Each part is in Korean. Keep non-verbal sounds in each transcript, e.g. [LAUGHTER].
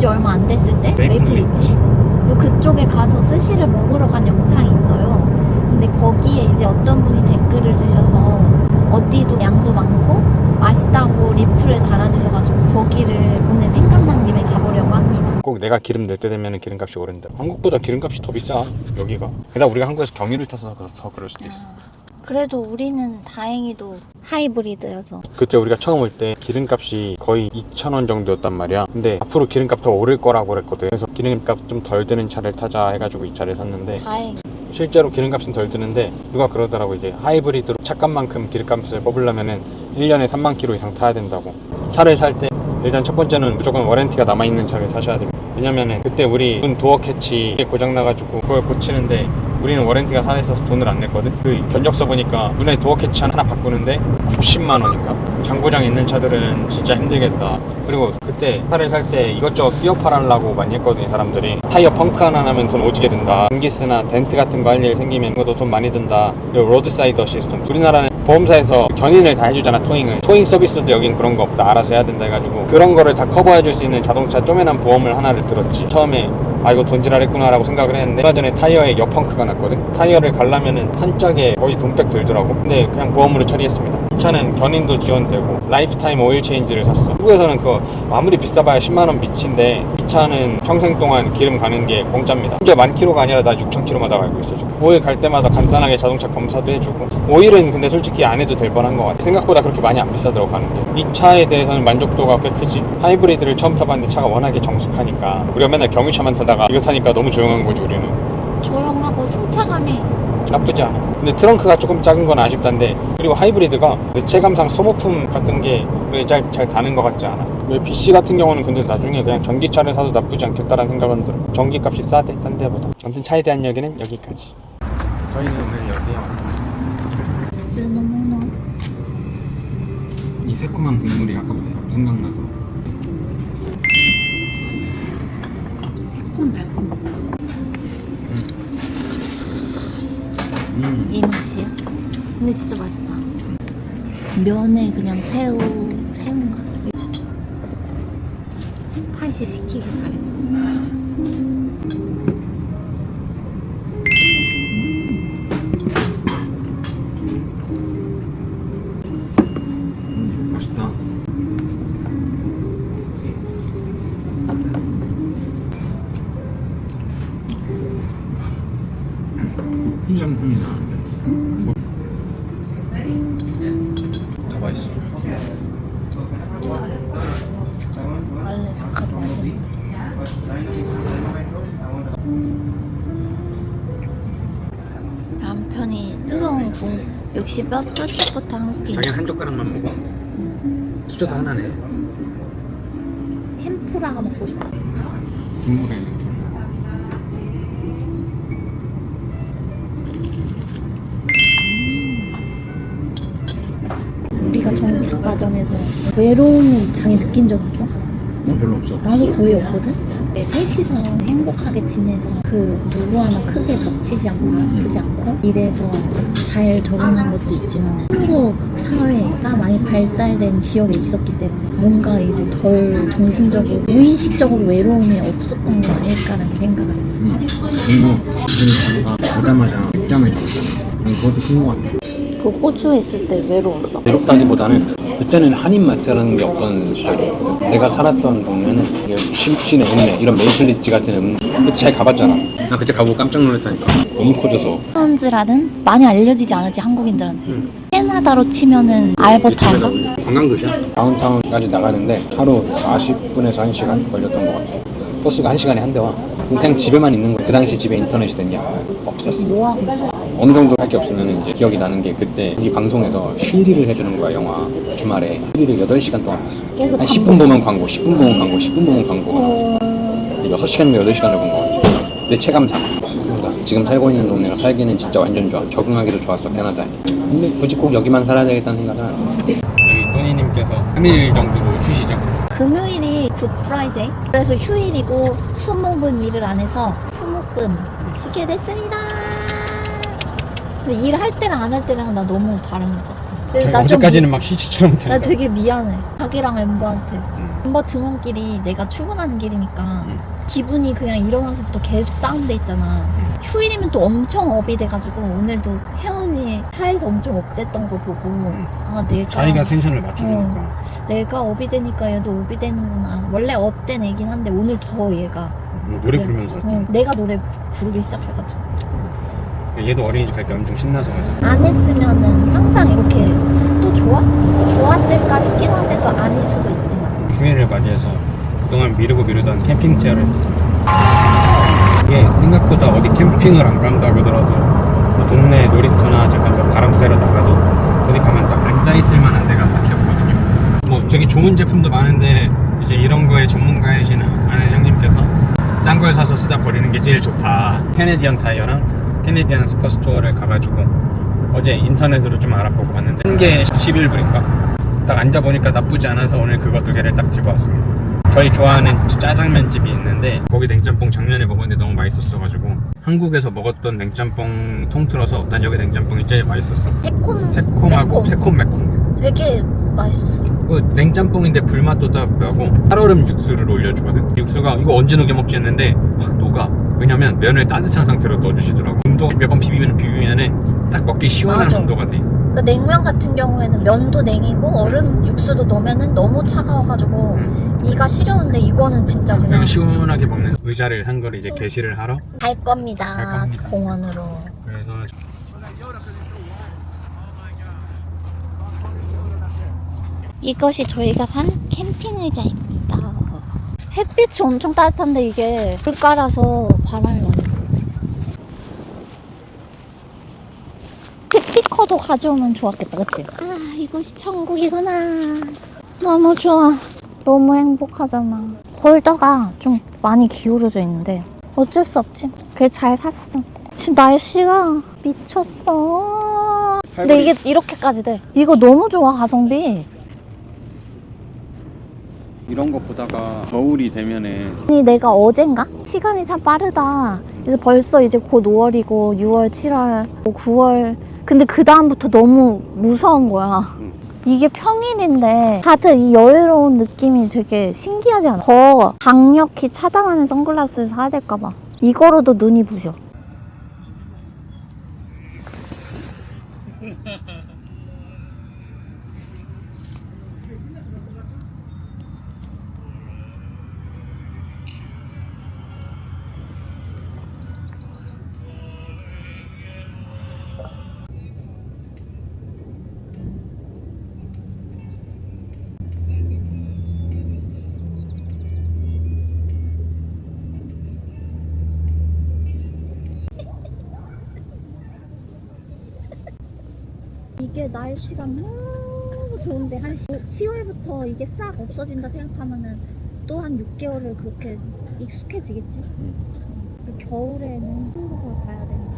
지 얼마 안 됐을 때? 메이플리지 그쪽에 가서 스시를 먹으러 간 영상이 있어요. 근데 거기에 이제 어떤 분이 댓글을 주셔서 어디도 양도 많고 맛있다고 리플을 달아주셔가지고 거기를 오늘 생각난 김에 가보려고 합니다. 꼭 내가 기름 낼 때 되면 기름값이 오른다. 한국보다 기름값이 더 비싸 여기가. 게다가 우리가 한국에서 경유를 타서 그럴 수도 아. 있어. 그래도 우리는 다행히도 하이브리드여서 그때 우리가 처음 올 때 기름값이 거의 2,000원 정도였단 말이야. 근데 앞으로 기름값 더 오를 거라고 그랬거든. 그래서 기름값 좀 덜 드는 차를 타자 해가지고 이 차를 샀는데 다행. 실제로 기름값은 덜 드는데 누가 그러더라고 이제 하이브리드로 차값만큼 기름값을 뽑으려면은 1년에 3만 킬로 이상 타야 된다고. 차를 살 때 일단 첫 번째는 무조건 워렌티가 남아 있는 차를 사셔야 됩니다. 왜냐면은 그때 우리 문 도어 캐치 고장 나가지고 그걸 고치는데 우리는 워렌티가 다 있어서 돈을 안 냈거든. 그 견적서 보니까 문에 도어 캐치 하나 바꾸는데 90만 원인가. 장고장 있는 차들은 진짜 힘들겠다. 그리고 그때 차를 살 때 이것저것 끼어 팔으려고 많이 했거든요, 사람들이. 타이어 펑크 하나 나면 돈 오지게 든다. 전기스나 덴트 같은 거 할 일 생기면 그것도 돈 많이 든다. 그리고 로드사이드 어시스턴트. 우리나라는 보험사에서 견인을 다 해주잖아, 토잉을. 토잉 서비스도 여긴 그런 거 없다. 알아서 해야 된다 해가지고. 그런 거를 다 커버해줄 수 있는 자동차 쪼매난 보험을 하나를 들었지. 처음에 아 이거 돈지랄 했구나 라고 생각을 했는데 얼마 전에 타이어에 옆펑크가 났거든? 타이어를 갈라면은 한 짝에 거의 돈백 들더라고. 근데 그냥 보험으로 처리했습니다. 이 차는 견인도 지원되고 라이프타임 오일 체인지를 샀어 한국에서는 그거 아무리 비싸봐야 10만원 미치인데 이 차는 평생 동안 기름 가는 게 공짜입니다. 심지어 만 킬로가 아니라 나 6천 킬로마다 갈고 있어 지금. 오일 갈 때마다 간단하게 자동차 검사도 해주고. 오일은 근데 솔직히 안 해도 될 뻔한 것 같아. 생각보다 그렇게 많이 안 비싸더라고 가는 게. 이 차에 대해서는 만족도가 꽤 크지. 하이브리드를 처음 타봤는데 차가 워낙에 정숙하니까. 우리가 맨날 경유차만 타다가 이거 타니까 너무 조용한 거지 우리는. 조용하고 승차감이 나쁘지 않아. 근데 트렁크가 조금 작은 건 아쉽단데 그리고 하이브리드가 내 체감상 소모품 같은 게 잘 잘 다는 것 같지 않아. 왜 BC 같은 경우는 근데 나중에 그냥 전기차를 사도 나쁘지 않겠다라는 생각은 들어. 전기값이 싸대 딴 데보다. 아무튼 차에 대한 이야기는 여기까지. 저희는 오늘 여기에 왔습니다. 이 새콤한 국물이 아까부터 자꾸 생각나더라고. 콩달콩 음. 이 맛이야? 근데 진짜 맛있다 면에 그냥 새우 새우인가? 스파이시 시키기 음, 역시 뼈 뼈쪽부터 한국인 자기는 한 젓가락만 먹어. 수저도 하나네. 템푸라가 먹고 싶었어. 국물에 이렇게. 우리가 정착 과정에서 외로움을 장이 느낀 적 있어? 어, 별로 없어. 나도 거의 없거든? 내 셋이서 행복하게 지내서 그 누구 하나 크게 겹치지 않고 아프지 않고 이래서 잘 적응한 것도 있지만 한국 사회가 많이 발달된 지역에 있었기 때문에 뭔가 이제 덜 정신적으로 무의식적으로 외로움이 없었던 거 아닐까라는 생각을 했어 응. 그리고 오자마자 입장을 잡았잖아 난 그것도 큰것 같아 그 호주에 있을 때 외로웠어 외롭다기보다는 그때는 한인마트라는 게 없던 시절이었거든. 내가 살았던 동네는 이게 심신의 읍내 이런 메이플리치 같은 음 그때 잘 가봤잖아. 나 그때 가보고 깜짝 놀랐다니까. 너무 커져서. 프런즈라는 많이 알려지지 않았지 한국인들한테 응. 캐나다로 치면은 알버타인가? 관광도시야. 다운타운까지 나가는데 하루 40분에서 1시간 걸렸던 것 같아. 버스가 1시간에 한 대 와. 그냥 집에만 있는 거야. 그 당시 집에 인터넷이 됐냐? 없었어. 뭐하고 있어? 어느 정도 할 게 없으면 이제 기억이 나는 게 그때 이 방송에서 쉬리를 해주는 거야 영화. 주말에. 쉬리를 8시간 동안 봤어. 계속 한 10분 보면 광고 10분 보면 광고 10분 보면 광고가 6시간인가 8시간을 본 거 같아. 내 체감상. 그러니까 지금 살고 있는 동네가 살기는 진짜 완전 좋아. 적응하기도 좋았어 캐나다에. 근데 굳이 꼭 여기만 살아야 되겠다는 생각은 안 했어. 여기 토니님께서 3일 정도 쉬시죠? 금요일이 굿프라이데이 그래서 휴일이고 수목은 일을 안 해서 수목금 쉬게 됐습니다 근데 일할 때랑 안 할 때랑 나 너무 다른 것 같아. 그래서 나좀막 시치처럼 나 되게 미안해. 자기랑 엠버한테. 음. 엠버 등원길이 내가 출근하는 길이니까 음. 기분이 그냥 일어나서부터 계속 다운돼 있잖아. 휴일이면 또 엄청 업이 돼가지고 오늘도 태연이 차에서 엄청 업됐던 걸 보고 아 내가 자기가 텐션을 맞춰주니까 내가 업이 되니까 얘도 업이 되는구나. 원래 업된 애긴 한데 오늘 더 얘가. 뭐 노래 그래. 부르면서. 어, 내가 노래 부르기 시작해가지고 얘도 어린이집 갈 때 엄청 신나서 하잖아 안 했으면은 항상 이렇게 또 좋아? 좋았을까 싶기도 한데 또 아닐 수도 있지만. 휴일을 맞이해서 그동안 미루고 미루던 캠핑 체어를 했습니다. 이게 생각보다 어디 캠핑을 안 간다고 하더라도 뭐 동네 놀이터나 잠깐 뭐 바람 쐬러 나가도 어디 가면 딱 앉아있을 만한 데가 딱히 없거든요. 뭐 되게 좋은 제품도 많은데 이제 이런 거에 전문가이신 아는 형님께서 싼 걸 사서 쓰다 버리는 게 제일 좋다. 캐네디언 타이어랑 캐네디언 슈퍼스토어를 가가지고 어제 인터넷으로 좀 알아보고 봤는데 한 개에 11불인가? 딱 앉아보니까 나쁘지 않아서 오늘 그거 두 개를 딱 집어왔습니다. 저희 좋아하는 짜장면 집이 있는데 거기 냉짬뽕 작년에 먹었는데 너무 맛있었어가지고 한국에서 먹었던 냉짬뽕 통틀어서 난 여기 냉짬뽕이 제일 맛있었어. 새콤. 새콤하고 새콤 매콤. 되게 맛있었어. 그 냉짬뽕인데 불맛도 딱 나고 살얼음 육수를 올려주거든. 육수가 이거 언제 녹여 먹지 했는데 확 녹아 왜냐면 면을 따뜻한 상태로 넣어주시더라고 온도 몇 번 비비면 비비면은 딱 먹기 시원한 맞아. 온도가 돼그 냉면 같은 경우에는 면도 냉이고 얼음 육수도 넣으면은 너무 차가워가지고 음. 이가 시려운데 이거는 진짜 그냥 그냥 시원하게 먹는 의자를 한 걸 이제 게시를 하러 갈 겁니다, 갈 겁니다. 공원으로 그래서 이것이 저희가 산 캠핑 의자입니다 햇빛이 엄청 따뜻한데 이게 물가라서 바람이 많이 불네 스피커도 가져오면 좋았겠다 그치? 아 이것이 천국이구나. 너무 좋아. 너무 행복하잖아. 홀더가 좀 많이 기울어져 있는데 어쩔 수 없지. 그게 잘 샀어. 지금 날씨가 미쳤어. 근데 이게 이렇게까지 돼. 이거 너무 좋아 가성비 이런 거 보다가 겨울이 되면은 아니 내가 어젠가? 시간이 참 빠르다 그래서 벌써 이제 곧 5월이고 6월, 7월, 9월 근데 그 다음부터 너무 무서운 거야 응. 이게 평일인데 다들 이 여유로운 느낌이 되게 신기하지 않아? 더 강력히 차단하는 선글라스를 사야 될까 봐 이거로도 눈이 부셔 이게 날씨가 너무 좋은데 한 10 월부터 이게 싹 없어진다 생각하면은 또 한 6개월을 그렇게 익숙해지겠지? 그 겨울에는 한국으로 가야 되는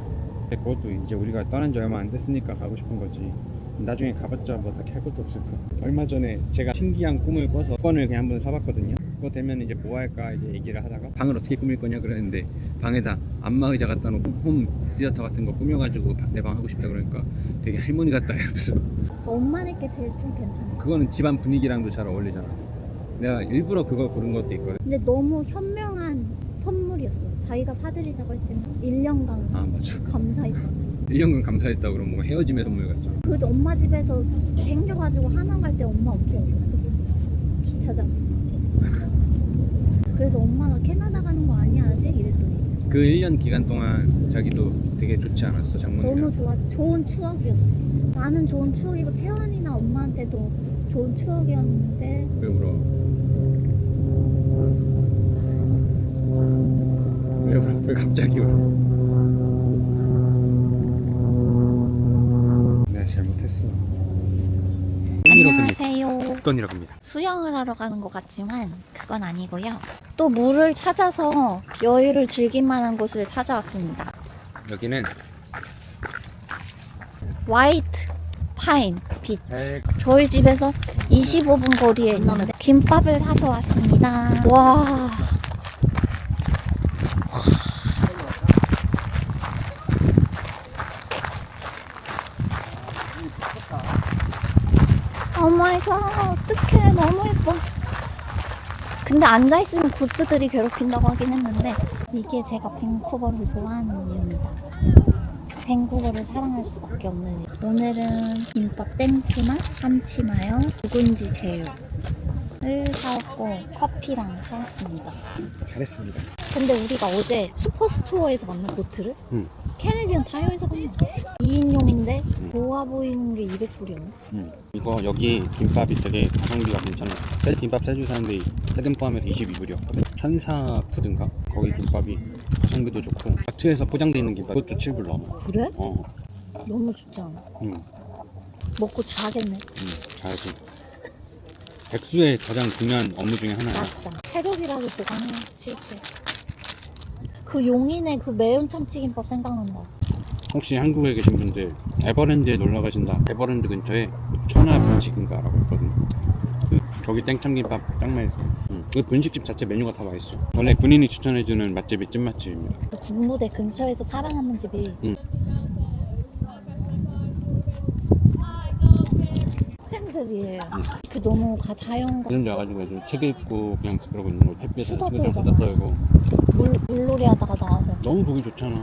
근데 그것도 이제 우리가 떠난 지 얼마 안 됐으니까 가고 싶은 거지. 나중에 가봤자 뭐 딱히 할 것도 없을 거. 얼마 전에 제가 신기한 꿈을 꿔서 번을 그냥 한번 사봤거든요. 그거 되면 이제 뭐 할까 이제 얘기를 하다가 방을 어떻게 꾸밀 거냐 그랬는데 방에다 안마 의자 갖다 놓고 홈 시어터 같은 거 꾸며가지고 내 방 하고 싶다 그러니까 되게 할머니 같다 이러면서 엄마네 게 제일 좀 괜찮아 그거는 집안 분위기랑도 잘 어울리잖아. 내가 일부러 그걸 고른 것도 있거든. 근데 너무 현명한 선물이었어 자기가 사드리자고 했지만 1년간 아 맞아. 감사했어 1년간 감사했다 그러면 뭔가 헤어짐의 선물 같잖아. 그 엄마 집에서 챙겨가지고 하나 갈 때 엄마 엄청 없었어 주차장 그래서 엄마가 캐나다 가는 거 아니야 아직? 이랬더니 그 1년 기간 동안 자기도 되게 좋지 않았어 장모님이랑. 너무 좋아 좋은 추억이었지 나는 좋은 추억이고 채원이나 엄마한테도 좋은 추억이었는데 왜 울어? 왜 울어? 왜 갑자기 울어? 안녕하세요 돈이라고입니다. 수영을 하러 가는 것 같지만 그건 아니고요 또 물을 찾아서 여유를 즐길 만한 곳을 찾아왔습니다 여기는 화이트 파인 비치 저희 집에서 25분 거리에 있는데 김밥을 사서 왔습니다. 와. 오 마이 갓. 어떡해. 너무 예뻐. 근데 앉아있으면 구스들이 괴롭힌다고 하긴 했는데 이게 제가 밴쿠버를 좋아하는 이유입니다. 밴쿠버를 사랑할 수밖에 없는 이유. 오늘은 김밥 땡초나 참치마요, 묵은지 제육을 사왔고 커피랑 사왔습니다. 잘했습니다. 근데 우리가 어제 슈퍼스토어에서 만난 보트를 응. 캐네디언 타이어에서 만나 2인용인데 좋아 보이는 게 200불이었네 음. 이거 여기 김밥이 되게 가성비가 괜찮아. 세 김밥 세줄 사는데 세금 포함해서 22불이었거든. 천사 푸드인가? 거기 김밥이 가성비도 좋고 마트에서 포장돼 있는 김밥 그것도 7불 넘어. 그래? 어, 너무 좋지 않아? 음, 먹고 자겠네 음, 잘지. 백수의 가장 중요한 업무 중에 하나야. 맞다 새벽이라도 보관해 실패 그 용인의 그 매운 참치김밥 생각난다 혹시 한국에 계신 분들 에버랜드에 놀러 가신다. 에버랜드 근처에 천하 분식인가라고 있거든. 그, 거기 땡참김밥 짱 맛있어. 음. 그 분식집 자체 메뉴가 다 맛있어. 원래 군인이 추천해주는 맛집이 찐맛집입니다. 그 군부대 근처에서 살아남는 집이 응. 팬들이에요 그 너무 가 자연과 그런 데 와가지고 애들 책 읽고 그냥 그러고 있는 거 햇빛에 수다 그냥 떨잖아. 수다 떨고 물, 물놀이 하다가 나와서 너무 보기 좋잖아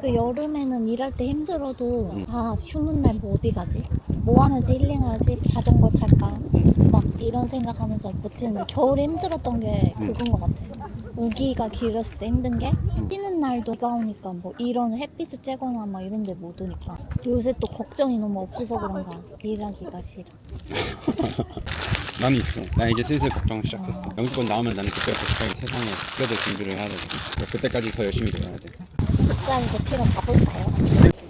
그 여름에는 일할 때 힘들어도 응. 아 쉬는 날 뭐 어디 가지? 뭐 하면서 힐링하지? 자전거 탈까? 응. 막 이런 생각하면서 버티는데 겨울에 힘들었던 게 응. 그건 것 같아. 우기가 길었을 때 힘든 게 쉬는 날도 비가 오니까 뭐 이런 햇빛을 쬐거나 막 이런 데 못 오니까 요새 또 걱정이 너무 없어서 그런가 일하기가 싫어. [LAUGHS] 나는 있어. 나 이제 슬슬 걱정 시작했어. 영주권 나오면 나는 그때부터 세상에 뛰어들 준비를 해야 돼 그때까지 더 열심히 일해야 돼. 더 필요 가볼까요?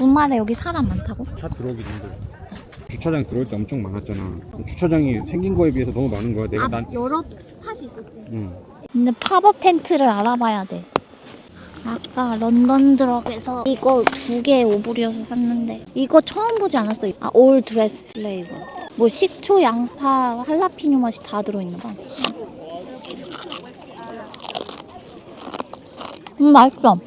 주말에 여기 사람 많다고? 차 들어오기 힘들어 주차장 들어올 때 엄청 많았잖아 주차장이 생긴 거에 비해서 너무 많은 거야 내가 난 여러 스팟이 있었대. 응. 근데 팝업 텐트를 알아봐야 돼. 아까 런던 드럭에서 이거 두 개 오불이어서 샀는데 이거 처음 보지 않았어? 아, 올 드레스 플레이버. 뭐 식초, 양파, 할라피뇨 맛이 다 들어있나 봐. 음, 맛있어.